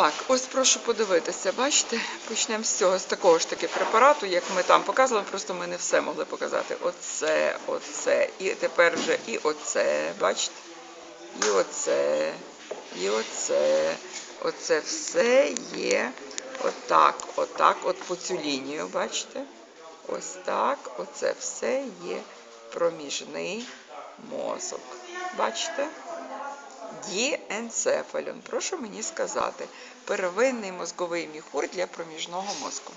Так, ось прошу подивитися. Бачите, почнемо з цього, з такого ж таки препарату, як ми там показували, просто ми не все могли показати. Оце, оце, і тепер вже і оце, бачите? І оце, і оце. Оце все є отак, отак, от по цю лінію, бачите? Ось так, оце все є проміжний мозок. Бачите? Діенцефалон. Прошу мені сказати, первинний мозговий міхур для проміжного мозку.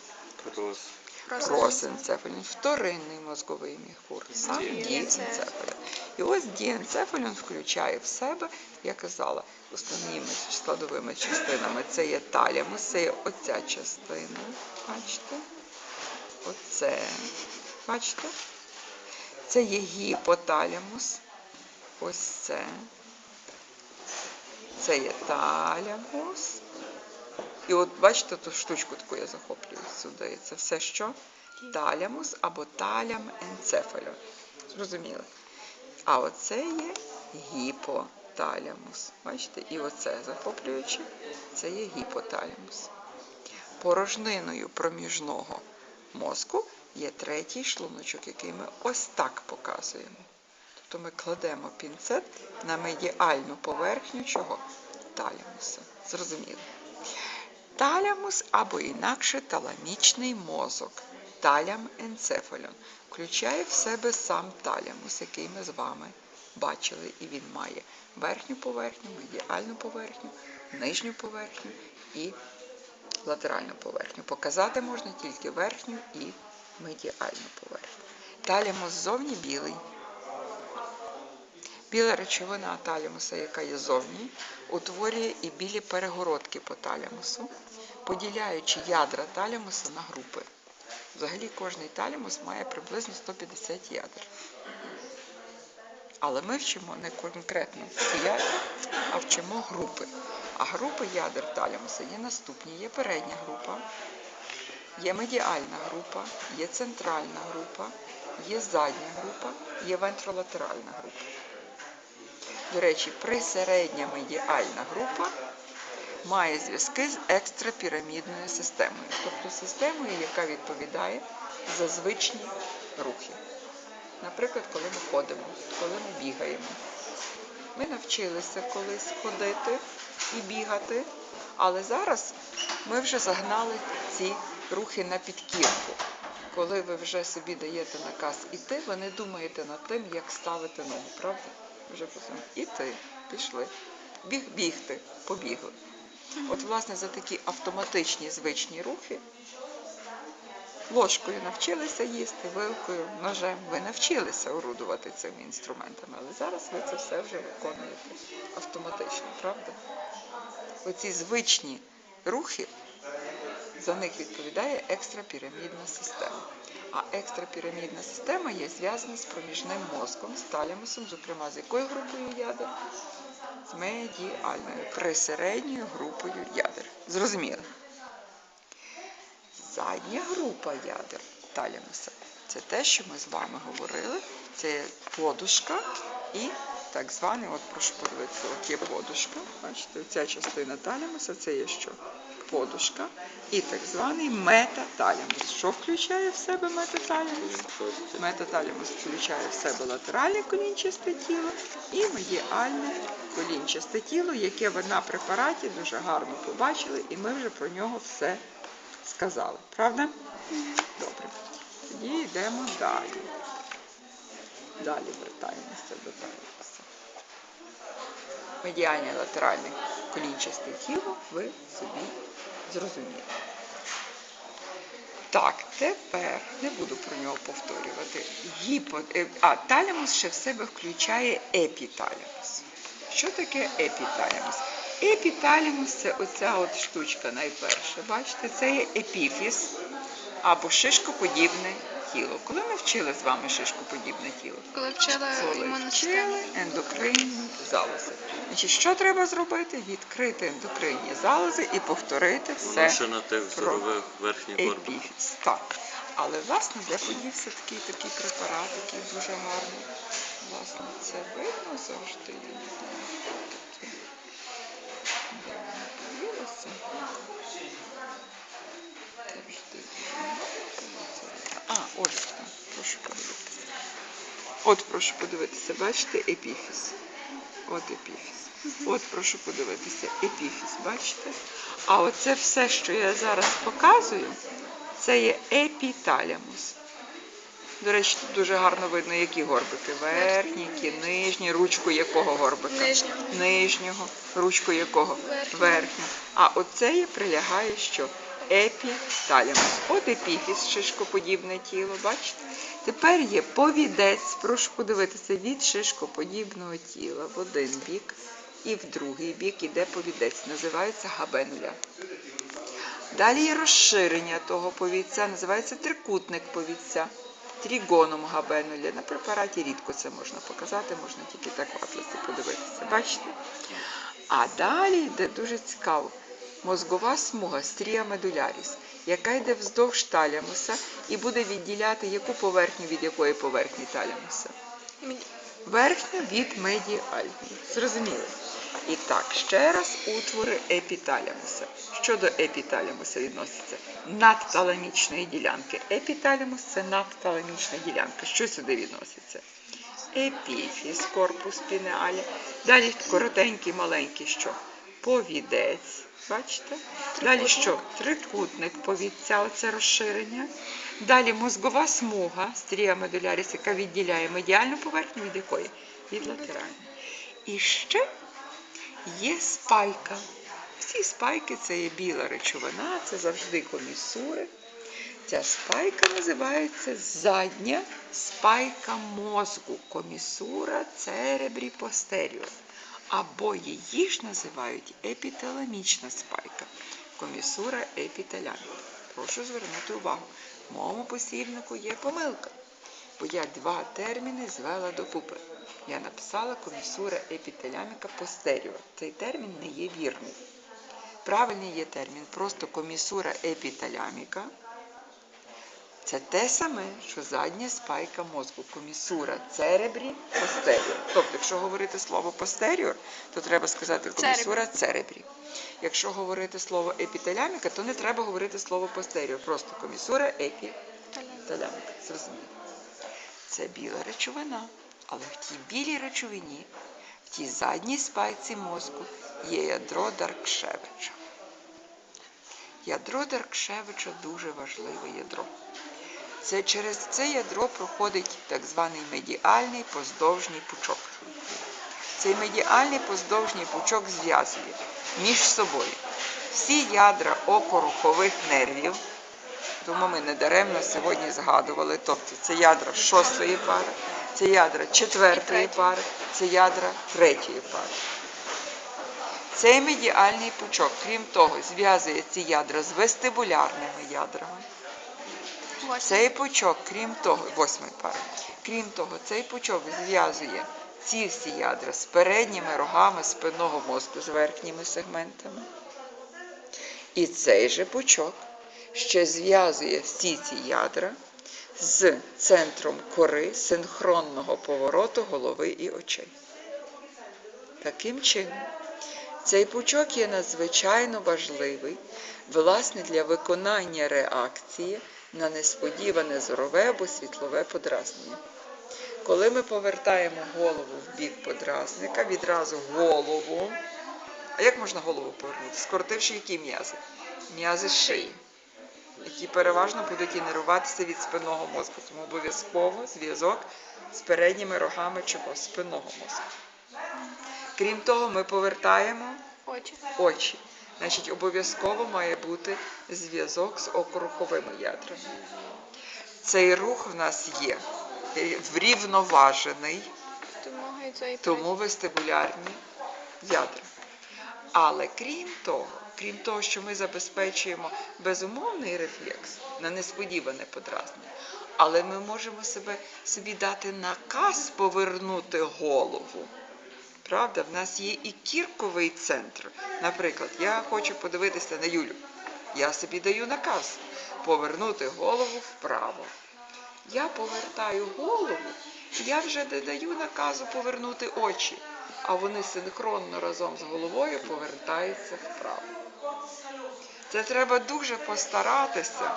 Крос. Вторинний мозговий міхур. Сам діенцефалон. І ось діенцефалон включає в себе, я казала, основними складовими частинами це є талямус, це є оця частина. Бачите? Оце. Бачите? Це є гіпоталямус. Ось це. Це є талямус. І от бачите, ту штучку таку я захоплюю сюди. Це все що? Талямус або талям енцефалю. Зрозуміли? А оце є гіпоталямус. Бачите? І оце захоплюючи, це є гіпоталямус. Порожниною проміжного мозку є третій шлуночок, який ми ось так показуємо. Тобто ми кладемо пінцет на медіальну поверхню чого? Талямуса. Зрозуміло. Талямус або інакше таламічний мозок. Талям енцефалон. Включає в себе сам талямус, який ми з вами бачили. І він має верхню поверхню, медіальну поверхню, нижню поверхню і латеральну поверхню. Показати можна тільки верхню і медіальну поверхню. Талямус ззовні білий. Біла речовина талямуса, яка є зовні, утворює і білі перегородки по талямусу, поділяючи ядра талямуса на групи. Взагалі кожний талямус має приблизно 150 ядер. Але ми вчимо не конкретно ядра, а вчимо групи. А групи ядер талямуса є наступні. Є передня група, є медіальна група, є центральна група, є задня група, є вентролатеральна група. До речі, присередня медіальна група має зв'язки з екстрапірамідною системою, тобто системою, яка відповідає за звичні рухи. Наприклад, коли ми ходимо, коли ми бігаємо. Ми навчилися колись ходити і бігати, але зараз ми вже загнали ці рухи на підкірку. Коли ви вже собі даєте наказ іти, ви не думаєте над тим, як ставити ногу, правда? Вже потім іти, пішли. Біг бігти, побігли. От, власне, за такі автоматичні звичні рухи ложкою навчилися їсти, вилкою, ножем. Ви навчилися орудувати цими інструментами, але зараз ви це все вже виконуєте автоматично, правда? Оці звичні рухи, за них відповідає екстрапірамідна система. А екстрапірамідна система є зв'язана з проміжним мозком, з талямусом, зокрема, з якою групою ядер? З медіальною, присередньою групою ядер. Зрозуміло? Задня група ядер талямуса це те, що ми з вами говорили. Це подушка і так званий, от прошу подивитися, от є подушка. Бачите, ця частина талямуса це є що? Подушка і так званий метаталямус. Що включає в себе метаталямус? Метаталямус включає в себе латеральне колінчасте тіло і медіальне колінчасте тіло, яке ви на препараті дуже гарно побачили, і ми вже про нього все сказали. Правда? Добре. Тоді йдемо далі. Далі вертаємося до талямуса. Медіальне латеральне колінчасте тіло ви собі зрозуміли. Так, тепер не буду про нього повторювати. Гіпо... е, А, талямус ще в себе включає епіталямус. Що таке епіталямус? Епіталямус це оця от штучка найперше. Бачите, це є епіфіс або шишкоподібне тіло. Коли ми вчили з вами шишкоподібне тіло? Коли вчила Коли вчили ендокринні залози. Значить, що треба зробити? Відкрити ендокринні залози і повторити все ще на тих здорових верхніх горбах. Так. Але власне де подівся такий такий препарат, який дуже гарний. Власне, це видно завжди. Я не знаю, хто таке. Де воно поділося? подивитися. А, ось там. Прошу подивитися. От прошу подивитися, бачите, епіфіс. От епіфіс. От прошу подивитися, епіфіс, бачите? А оце все, що я зараз показую, це є епіталямус. До речі, тут дуже гарно видно, які горбики. Верхні, які нижні, ручку якого горбика? Нижнього. Нижнього, ручку якого? Верхнього. Верхнього. А оце є прилягає що? Епіталямус. От епіфіс, шишкоподібне тіло, бачите? Тепер є повідець, прошу подивитися, від шишкоподібного тіла в один бік і в другий бік іде повідець, називається габенуля. Далі є розширення того повідця, називається трикутник повідця. Трігоном габенуля. На препараті рідко це можна показати, можна тільки так в атласі подивитися. Бачите? А далі йде дуже цікаво. Мозгова смуга стрія медуляріс, яка йде вздовж талямуса і буде відділяти яку поверхню від якої поверхні талямуса. Верхня від медіальної. Зрозуміло. І так, ще раз утвори епіталямуса. Що до епіталямуса відноситься? Надталамічної ділянки. Епіталямус це надталамічна ділянка. Що сюди відноситься? Епіфіс, корпус пінеаля. Далі коротенький, маленький що? Повідець. Бачите? Далі що? Трикутник повідця, оце розширення. Далі мозгова смуга, стрія медуляріс, яка відділяє медіальну поверхню від якої? Від латеральної. І ще є спайка. Всі спайки це є біла речовина, це завжди комісури. Ця спайка називається задня спайка мозку, комісура церебрі постеріор. Або її ж називають епіталамічна спайка, комісура епіталяміка. Прошу звернути увагу. В моєму посібнику є помилка, бо я два терміни звела докупи. Я написала комісура епіталяміка постеріор. Цей термін не є вірний. Правильний є термін просто комісура епіталяміка. Це те саме, що задня спайка мозку, комісура церебрі постеріор. Тобто, якщо говорити слово постеріор, то треба сказати комісура церебрі. Якщо говорити слово епіталяміка, то не треба говорити слово постеріор, просто комісура епіталяміка. Зрозуміло. Це біла речовина, але в тій білій речовині, в тій задній спайці мозку є ядро Даркшевича. Ядро Даркшевича дуже важливе ядро. Це через це ядро проходить так званий медіальний поздовжній пучок. Цей медіальний поздовжній пучок зв'язує між собою всі ядра окорухових нервів, тому ми недаремно сьогодні згадували, тобто це ядра шостої пари, це ядра четвертої пари, це ядра третьої пари. Цей медіальний пучок, крім того, зв'язує ці ядра з вестибулярними ядрами. Цей пучок, крім того, восьмий пар, крім того, цей пучок зв'язує ці всі ядра з передніми рогами спинного мозку з верхніми сегментами. І цей же пучок ще зв'язує всі ці ядра з центром кори синхронного повороту голови і очей. Таким чином, цей пучок є надзвичайно важливий, власне, для виконання реакції на несподіване зорове або світлове подразнення. Коли ми повертаємо голову в бік подразника, відразу голову. А як можна голову повернути? Скоротивши які м'язи? М'язи шиї, які переважно будуть інервуватися від спинного мозку. Тому обов'язково зв'язок з передніми рогами чого? Спинного мозку. Крім того, ми повертаємо Очі. очі. Значить, обов'язково має бути зв'язок з окруховими ядрами. Цей рух в нас є врівноважений, тому вестибулярні ядра. Але крім того, крім того, що ми забезпечуємо безумовний рефлекс на несподіване подразнення, але ми можемо себе, собі дати наказ повернути голову. Правда, в нас є і кірковий центр. Наприклад, я хочу подивитися на Юлю. Я собі даю наказ повернути голову вправо. Я повертаю голову, я вже не даю наказу повернути очі, а вони синхронно разом з головою повертаються вправо. Це треба дуже постаратися,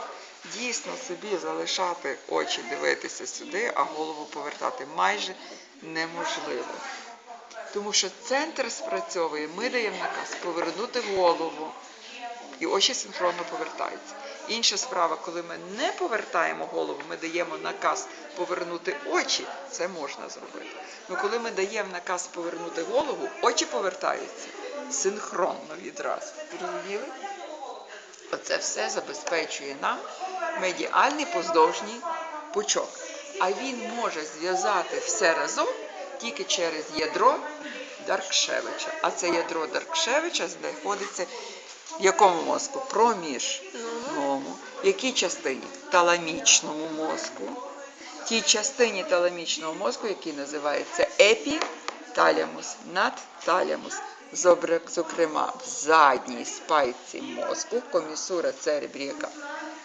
дійсно собі залишати очі, дивитися сюди, а голову повертати майже неможливо. Тому що центр спрацьовує, ми даємо наказ повернути голову, і очі синхронно повертаються. Інша справа, коли ми не повертаємо голову, ми даємо наказ повернути очі, це можна зробити. Ну коли ми даємо наказ повернути голову, очі повертаються синхронно відразу. Зрозуміли? Оце все забезпечує нам медіальний поздовжній пучок. А він може зв'язати все разом тільки через ядро Даркшевича. А це ядро Даркшевича знаходиться в якому мозку? Проміжному. В якій частині? Таламічному мозку. Тій частині таламічного мозку, який називається епіталямус, надталямус. Зокрема, в задній спайці мозку, комісура церебріка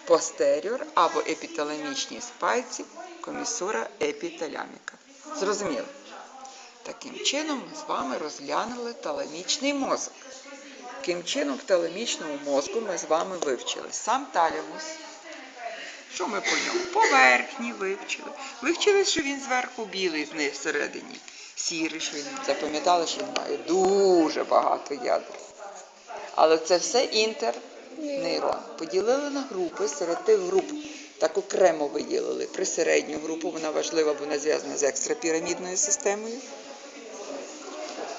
постеріор або епіталамічній спайці, комісура епіталяміка. Зрозуміло? Таким чином ми з вами розглянули таламічний мозок. Таким чином, в таламічному мозку ми з вами вивчили сам талямус. Що ми по ньому? Поверхні вивчили. Вивчили, що він зверху білий, знизу всередині сірий, що він запам'ятали, що він має дуже багато ядер. Але це все інтернейрон. Поділили на групи, серед тих груп так окремо виділили. Присередню групу, вона важлива, бо вона зв'язана з екстрапірамідною системою.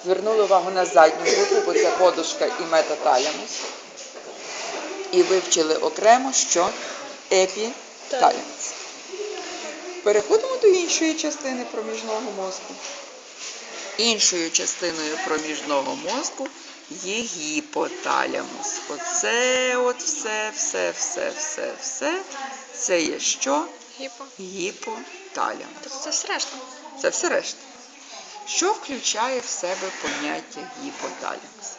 Звернули увагу на задню групу, бо це подушка і метаталямус. І вивчили окремо, що епіталямус. Переходимо до іншої частини проміжного мозку. Іншою частиною проміжного мозку є гіпоталямус. Оце от все, все, все, все, все. Це є що? Гіпо. Гіпоталямус. Тобто це все решта. Це все решта. Що включає в себе поняття гіпоталямус?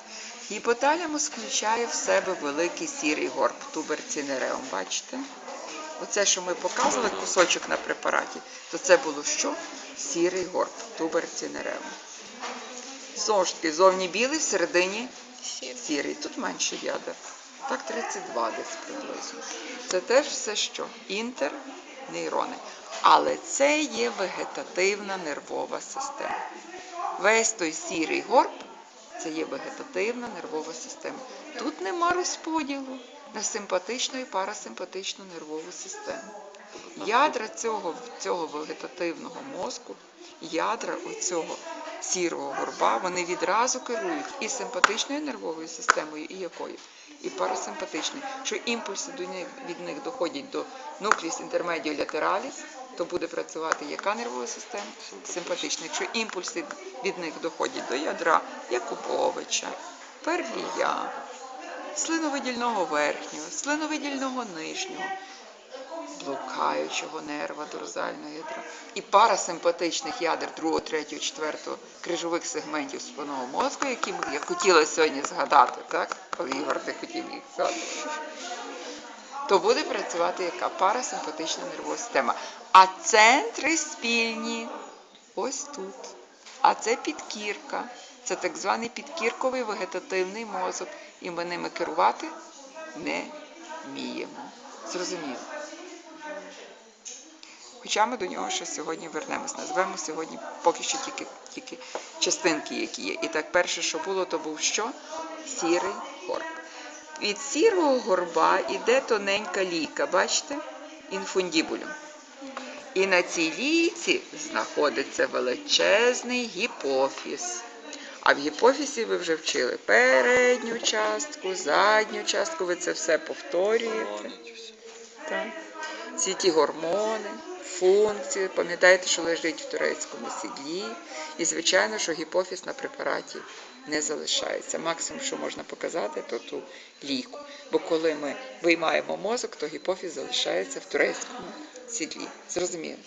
Гіпоталямус включає в себе великий сірий горб туберцинереум. Бачите? Оце, що ми показували, кусочок на препараті, то це було що? Сірий горб туберцинереум. Знову ж таки, зовні білий, всередині сірий. Тут менше ядер. Так 32 десь приблизно. Це теж все що? Інтернейрони. Але це є вегетативна нервова система. Весь той сірий горб це є вегетативна нервова система. Тут нема розподілу на симпатичну і парасимпатичну нервову систему. Ядра цього, цього вегетативного мозку, ядра оцього сірого горба, вони відразу керують і симпатичною нервовою системою, і якою? І парасимпатичною. Що імпульси до них, від них доходять до нукліс інтермедіо латераліс, то буде працювати яка нервова система? Симпатична. Якщо імпульси від них доходять до ядра Якубовича, Первія, слиновидільного верхнього, слиновидільного нижнього, блукаючого нерва дорзального ядра і парасимпатичних ядер 2, 3, 4 крижових сегментів спинного мозку, які ми- я хотіла сьогодні згадати, так? Але Ігор не хотів їх згадати. То буде працювати яка парасимпатична нервова система. А центри спільні ось тут. А це підкірка. Це так званий підкірковий вегетативний мозок. І ми ними керувати не вміємо. Зрозуміло. Хоча ми до нього ще сьогодні вернемось. Назвемо сьогодні поки що тільки, тільки частинки, які є. І так, перше, що було, то був що? Сірий горб. Від сірого горба іде тоненька лійка, бачите? Інфундібулюм. І на цій лійці знаходиться величезний гіпофіз. А в гіпофізі ви вже вчили передню частку, задню частку, ви це все повторюєте. Так. Всі ті гормони, функції, пам'ятаєте, що лежить в турецькому сідлі. І, звичайно, що гіпофіз на препараті не залишається. Максимум, що можна показати, то ту ліку. Бо коли ми виймаємо мозок, то гіпофіз залишається в турецькому сідлі. Зрозуміло?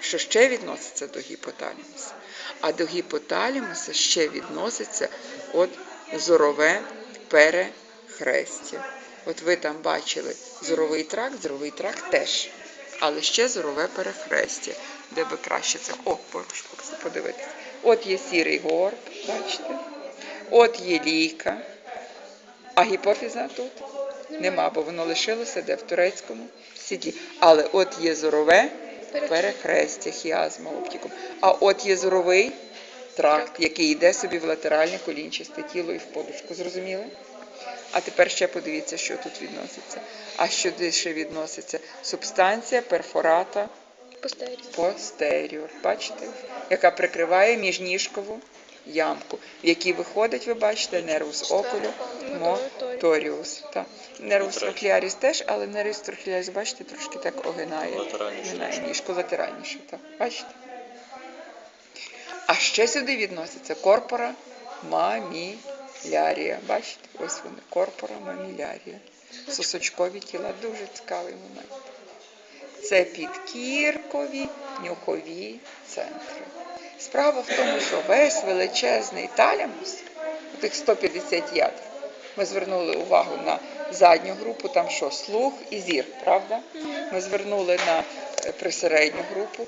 Що ще відноситься до гіпоталімуса? А до гіпоталімуса ще відноситься от зорове перехрестя. От ви там бачили зоровий тракт, зоровий тракт теж. Але ще зорове перехрестя, де би краще це. О, поруч подивитися. От є сірий горб, бачите? От є лійка. А гіпофіза тут нема, бо воно лишилося де в турецькому сідлі. Але от є зорове перехрестя, хіазма оптикум. А от є зоровий тракт, який йде собі в латеральне колінчасте тіло і в подушку. Зрозуміли? А тепер ще подивіться, що тут відноситься. А сюди ще відноситься субстанція перфората постеріор. Бачите? Яка прикриває міжніжкову ямку, в якій виходить, ви бачите, нервус окулю моторіус. Так. Нервус трохліаріс теж, але нервус трохліаріс, бачите, трошки так огинає. Латеральніше. Огинає ніжку латеральніше. Так. Бачите? А ще сюди відноситься корпора мамілярія. Бачите? Ось вони, корпора мамілярія. Сосочкові тіла. Дуже цікавий момент. Це підкіркові нюхові центри. Справа в тому, що весь величезний талямус, тих 150 ядер, ми звернули увагу на задню групу, там що, слух і зір, правда? Ми звернули на е, присередню групу,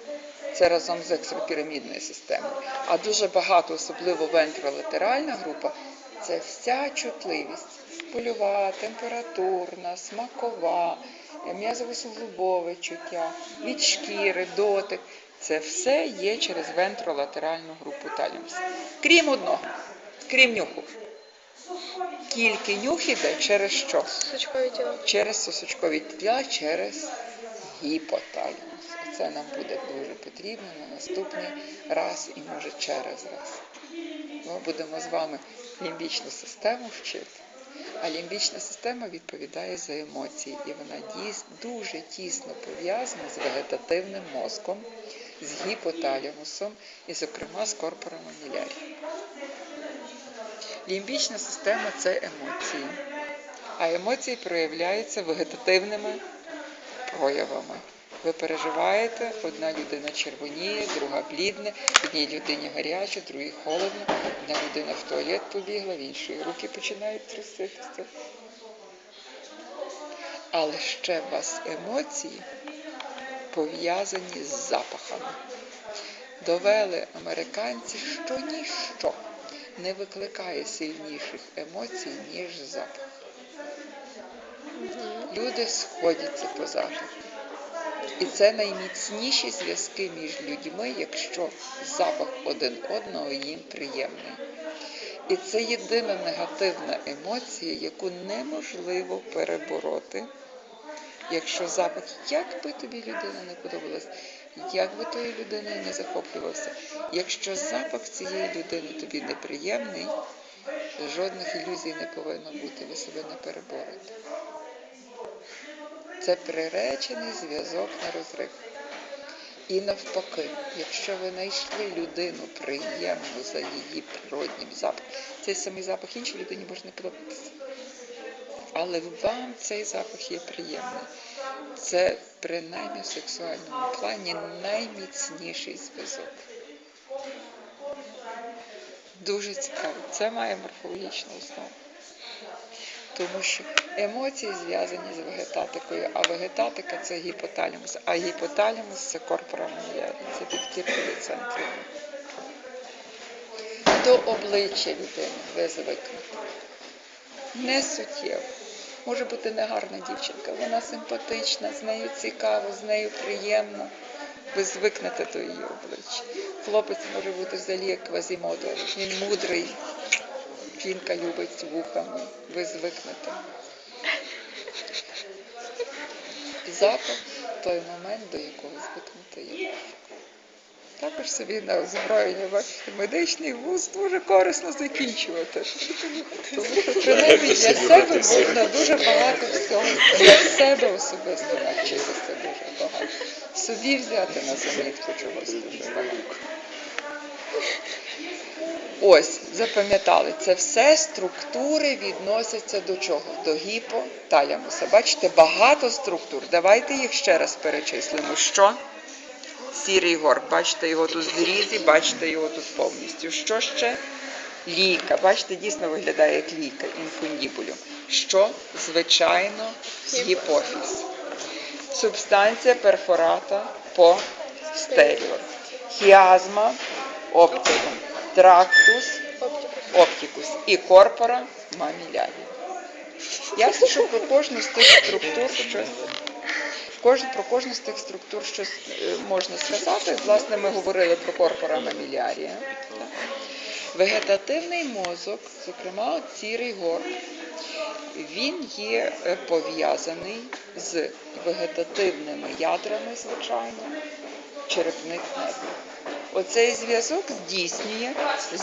це разом з екстрапірамідною системою. А дуже багато, особливо вентролатеральна група, це вся чутливість. Польова, температурна, смакова, м'язово-суглобове чуття, від шкіри, дотик. Це все є через вентролатеральну групу талімусу. Крім одного, крім нюху. Тільки нюх іде через що? Сучкові тіла. Через сосочкові тіла, через гіпоталімус. Це нам буде дуже потрібно на наступний раз і може через раз. Ми будемо з вами лімбічну систему вчити. А лімбічна система відповідає за емоції, і вона дуже тісно пов'язана з вегетативним мозком, з гіпоталімусом і, зокрема, з корпором амілярії. Лімбічна система це емоції, а емоції проявляються вегетативними проявами. Ви переживаєте, одна людина червоніє, друга блідне, одній людині гаряче, другій холодно, одна людина в туалет побігла, в іншої руки починають труситися. Але ще у вас емоції пов'язані з запахами. Довели американці, що ніщо не викликає сильніших емоцій, ніж запах. Люди сходяться по запаху. І це найміцніші зв'язки між людьми, якщо запах один одного їм приємний. І це єдина негативна емоція, яку неможливо перебороти, якщо запах, як би тобі людина не подобалась, як би тою людиною не захоплювався, якщо запах цієї людини тобі неприємний, жодних ілюзій не повинно бути, ви себе не переборете. Це приречений зв'язок на розрив. І навпаки, якщо ви знайшли людину приємну за її природнім запахом, цей самий запах іншій людині може не подобатися. Але вам цей запах є приємний. Це принаймні в сексуальному плані найміцніший зв'язок. Дуже цікаво. Це має морфологічну основу. Тому що емоції зв'язані з вегетатикою, а вегетатика це гіпоталімус, а гіпоталімус це корпора мамілярія, це підкіркові центри. До обличчя людини ви звикнете. Не суттєво. Може бути негарна дівчинка, вона симпатична, з нею цікаво, з нею приємно. Ви звикнете до її обличчя. Хлопець може бути взагалі як квазімодо. Він мудрий, жінка любить з вухами. Ви звикнете. Запах той момент, до якого звикнути є. Також собі на озброєння, бачите, медичний вуз дуже корисно закінчувати. Принаймні для себе можна дуже багато всього. Для себе особисто навчитися дуже багато. Собі взяти на замітку чогось дуже багато. Ось, запам'ятали, це все структури відносяться до чого? До гіпоталямуса. Бачите, багато структур. Давайте їх ще раз перечислимо. Що? Сірий горб. Бачите його тут в зрізі, бачите його тут повністю. Що ще? Ліка. Бачите, дійсно виглядає як ліка, інфундібулюм. Що? Звичайно, гіпофіз. Субстанція перфората по стеріо. Хіазма оптикум. Трактус Оптикус. і корпора мамілярія. Ясно, що про кожну з тих структур щось про кожну з тих структур щось е, можна сказати. Власне, ми говорили про корпора мамілярія. Вегетативний мозок, зокрема, от сірий горб, він є е, пов'язаний з вегетативними ядрами, звичайно, черепних нервів. Оцей зв'язок здійснює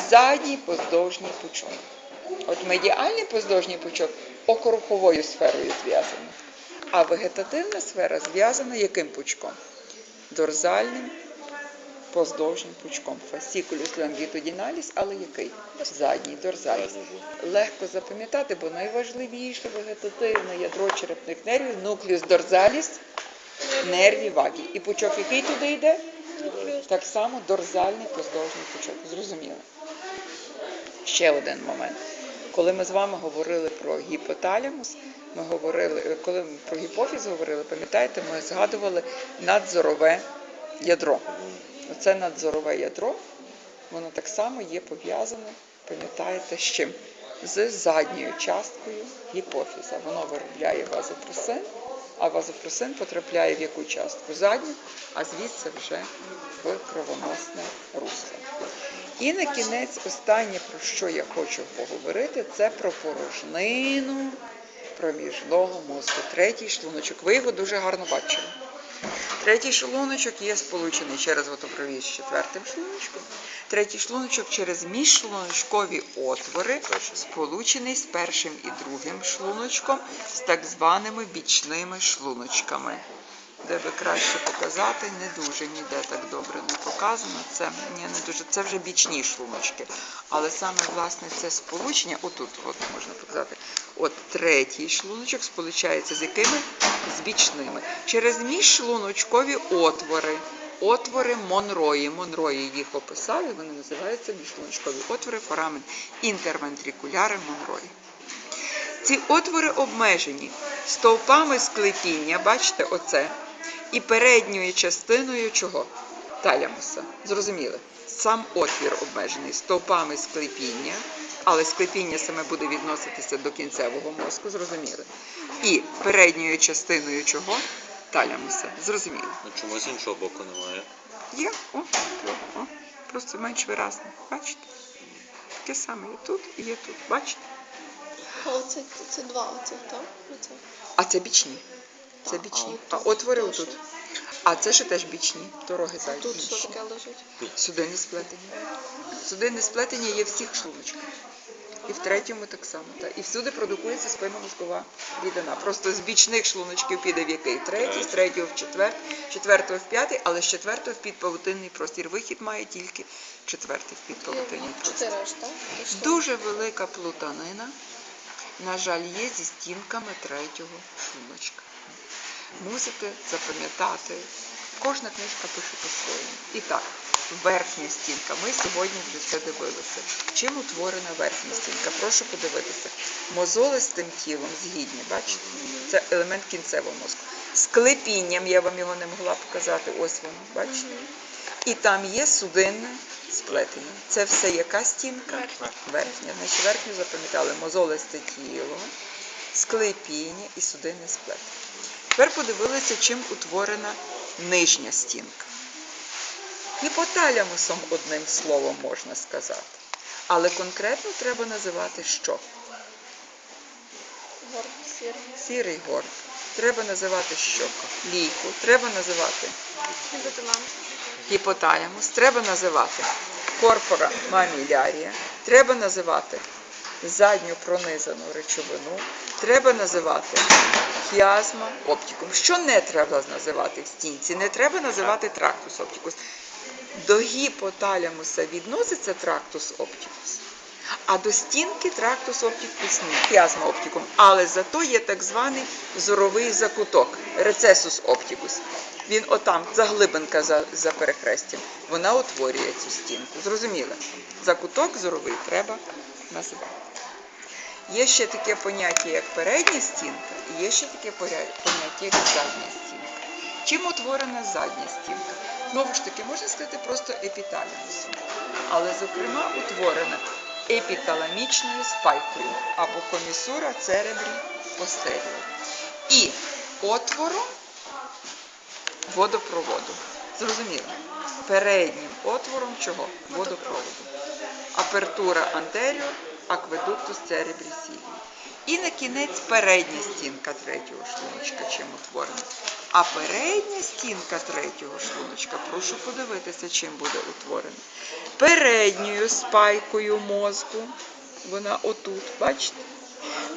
задній поздовжній пучок. От медіальний поздовжній пучок окоруховою сферою зв'язаний. А вегетативна сфера зв'язана яким пучком? Дорзальним поздовжнім пучком. Fasciculus longitudinalis, але який? Задній, дорзаліс. Легко запам'ятати, бо найважливіше вегетативне ядро черепних нервів нуклеус дорзаліс, нерві вагі. І пучок, який туди йде? Так само дорзальний поздовжній пучок. Зрозуміло. Ще один момент. Коли ми з вами говорили про гіпоталямус, ми говорили, коли ми про гіпофіз говорили, пам'ятаєте, ми згадували надзорове ядро. Оце надзорове ядро, воно так само є пов'язане, пам'ятаєте, з чим? З задньою часткою гіпофіза. Воно виробляє вазопросин, а вазопросин потрапляє в яку частку? Задню, а звідси вже в кровоносне русло. І на кінець останнє, про що я хочу поговорити, це про порожнину проміжного мозку. Третій шлуночок. Ви його дуже гарно бачили. Третій шлуночок є сполучений через водопровід з четвертим шлуночком. Третій шлуночок через міжшлуночкові отвори сполучений з першим і другим шлуночком, з так званими бічними шлуночками. Де би краще показати, не дуже ніде так добре не показано. Це ні, не дуже. Це вже бічні шлуночки. Але саме власне це сполучення, отут от можна показати. От третій шлуночок сполучається з якими? З бічними. Через міжшлуночкові отвори. Отвори Монрої. Монрої їх описав, і вони називаються міжшлуночкові отвори форамен інтервентрикуляри Монрої. Ці отвори обмежені стовпами склепіння, бачите, оце, і передньою частиною чого? Талямуса. Зрозуміли? Сам отвір обмежений стовпами склепіння, але склепіння саме буде відноситися до кінцевого мозку, зрозуміли? І передньою частиною чого? Талямуса. Зрозуміли? Ну, чомусь іншого боку немає. Є, о, о, о, просто менш виразно. Бачите? Таке саме є тут і є тут. Бачите? А оце це два оцих, так? Оце. А це бічні. Це бічні. а А отвори отут. А це ще теж бічні. Дороги А зайві. тут що таке лежить? Судинне сплетення. Судинне сплетення є в всіх шлуночках. І в третьому так само. Та. І всюди продукується спинномозкова рідина. Просто з бічних шлуночків піде в який? Третій, з третього в четвертий, четвертого в п'ятий, але з четвертого в підпавутинний простір. Вихід має тільки четвертий в підпавутинний простір. Дуже велика плутанина, на жаль, є зі стінками третього шлуночка. Мусите запам'ятати, кожна книжка пише по-своєму. І так, верхня стінка. Ми сьогодні вже це дивилися. Чим утворена верхня стінка? Прошу подивитися. Мозолистим тілом згідні, бачите? Це елемент кінцевого мозку. З клепінням, я вам його не могла показати, ось воно, бачите? І там є судинне сплетення. Це все яка стінка? Верхня. Верхня. Значить, верхню запам'ятали мозолисте тіло, склепіння і судинне сплетення. Тепер подивилися, чим утворена нижня стінка. Гіпоталямусом одним словом можна сказати. Але конкретно треба називати що? Горб сір. Сірий горб. Треба називати що? Лійку. Треба називати гіпоталямус, треба називати корпора мамілярія, треба називати задню пронизану речовину, треба називати хіазма оптикум. Що не треба називати в стінці? Не треба називати трактус оптикус. До гіпоталямуса відноситься трактус оптикус, а до стінки трактус оптикус ні, хіазма оптикум. Але зато є так званий зоровий закуток, рецесус оптикус. Він отам, заглибинка за, за перехрестям. Вона утворює цю стінку. Зрозуміло? Закуток зоровий треба називати. Є ще таке поняття, як передня стінка, і є ще таке поняття, як задня стінка. Чим утворена задня стінка? Знову ж таки, можна сказати просто епіталіусом. Але, зокрема, утворена епіталамічною спайкою або комісура церебрі постеріо. І отвором водопроводу. Зрозуміло? Переднім отвором чого? Водопроводу. Апертура антеріор, акведуктус церебрі. І на кінець передня стінка третього шлуночка чим утворена. А передня стінка третього шлуночка, прошу подивитися, чим буде утворена. Передньою спайкою мозку, вона отут, бачите?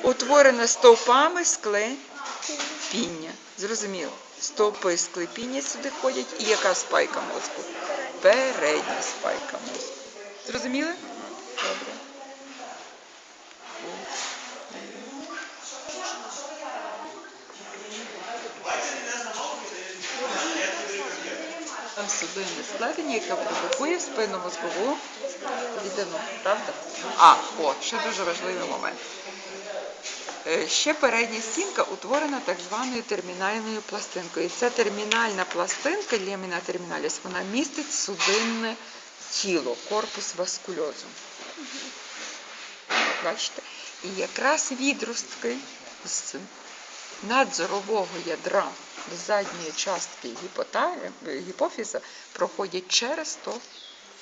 Утворена стовпами склепіння. Зрозуміло. Стовпи склепіння сюди ходять. І яка спайка мозку? Передня спайка мозку. Зрозуміли? Добре. Там судинне складення, яке провокує спину мозкову рідину. Правда? А, о, ще дуже важливий момент. Е, Ще передня стінка утворена так званою термінальною пластинкою. І ця термінальна пластинка, леміна терміналіс, вона містить судинне тіло, корпус васкульозу. Бачите? І якраз відростки з надзорового ядра до задньої частки гіпофіза проходять через то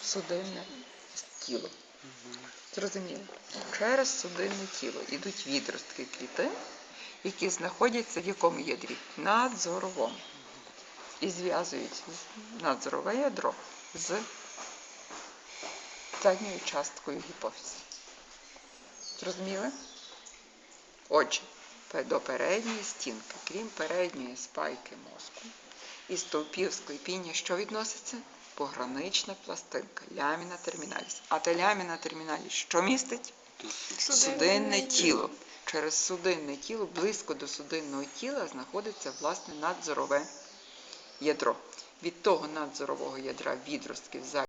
судинне тіло. Зрозуміло? Через судинне тіло йдуть відростки клітин, які знаходяться в якому ядрі? Надзоровому. І зв'язують надзорове ядро з задньою часткою гіпофізу. Зрозуміли? Отже, до передньої стінки, крім передньої спайки мозку, і стовпів склепіння, що відноситься? Погранична пластинка, ляміна терміналіс. А та ляміна терміналіс що містить? Судинне тіло. Через судинне тіло, близько до судинного тіла, знаходиться власне надзорове ядро. Від того надзорового ядра відростків за